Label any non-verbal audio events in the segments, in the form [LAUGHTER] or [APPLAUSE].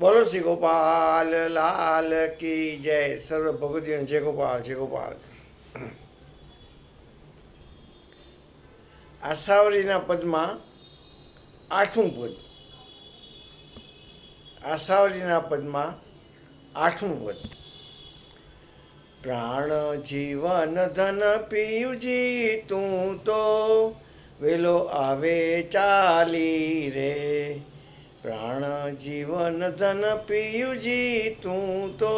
બોલો શ્રી ગોપાલ, લાલ કી જય. સર્વ ભગવતીઓને જય ગોપાલ જય ગોપાલ. આસાવરીના પદમાં આઠમું પદ. આસાવરીના પદમાં આઠમું પદ. પ્રાણ, જીવન, ધન પિયુજી તું તો વેલો આવે ચાલી રે. પ્રાણ જીવન ધન પિયુજી તું તો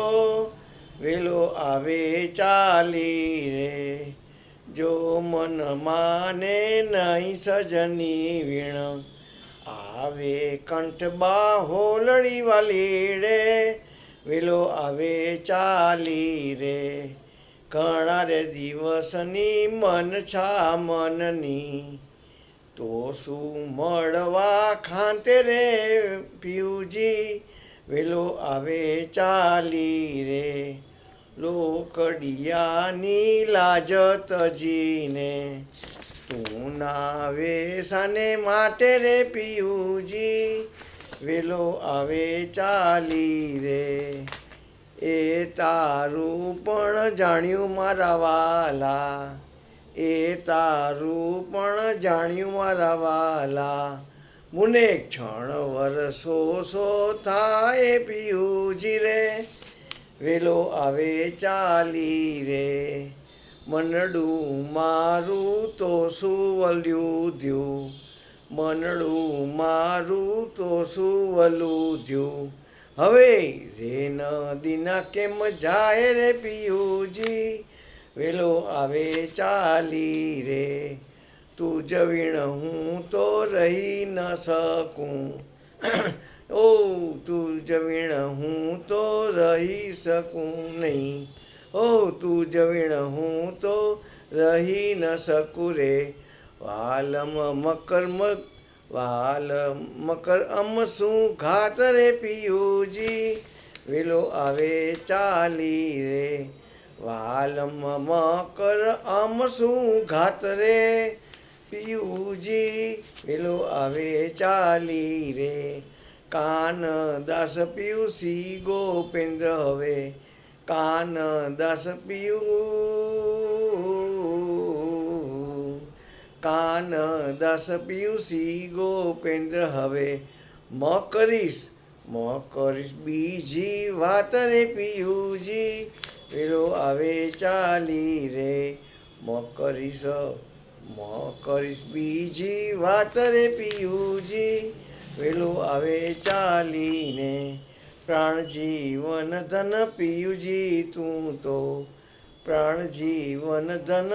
વેલો આવે ચાલી રે. જો મન માને નહીં સજની વીણ, આવે કંઠ બાહોલડી વાલી રે. વેલો આવે ચાલી રે. ઘણા રે દિવસની મન છા મનની તો શું મળવા ખાંતે રે પિયુજી? વેલો આવે ચાલી રે. લોકડિયાની લાજત જીને તું ના વેસાને માટે રે પિયુજી? વેલો આવે ચાલી રે. એ તારું પણ જાણ્યું મારા વાલા. એ તારું પણ જાણ્યું મારા વાલા. મુને ક્ષણ વરસો સો થાય પિયુજી રે. વેલો આવે ચાલી રે. મનડું મારું તો શું વલ્યું દ્યું. મનડું મારું તો શું વલું દ્યું. હવે રે નદીના કેમ જાય રે પિયુજી? વેલો આવે ચાલી રે. તું જવીણ હું તો રહી ન શકું. [CLEARS THROAT] ઓ, તું જવીણ હું તો રહી શકું નહીં. ઓ, તું જવીણ હું તો રહી ન શકું રે. વાલમ મકરમ વાલ મકર અમ શું ઘાત રે પિયુજી? વેલો આવે ચાલી રે. વાલમ મકર આમ શું ઘાત રે? પિયુજી પેલો આવે ચાલી રે. કાન દાસ પિયુસી ગોપેન્દ્ર હવે. કાન દાસ પિયુ કાન દાસ પિયુસી ગોપેન્દ્ર હવે. મ કરીશ મ કરીશ બીજી વાત રે પિયુજી. વેલો આવે ચાલી રે. મ કરીશ મ કરીશ બીજી વાત રે પિયુજી. વેલો આવે ચાલીને પ્રાણ જીવન ધન પિયુજી, તું તો પ્રાણ જીવન ધન,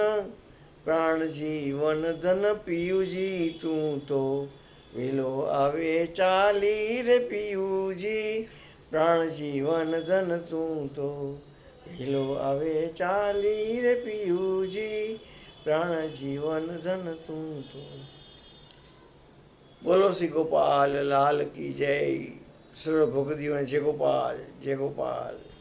પ્રાણ જીવન ધન પિયુજી, તું તો વેલો આવે ચાલી રે પિયુજી. પ્રાણ જીવન ધન, તું તો વેલો આવે ચાલી રે પિયુજી, પ્રાણ જીવન ધન તું તો. બોલો શ્રી ગોપાલ, લાલ કી જય. સર્વ ભગવદીઓને જય ગોપાલ જય ગોપાલ.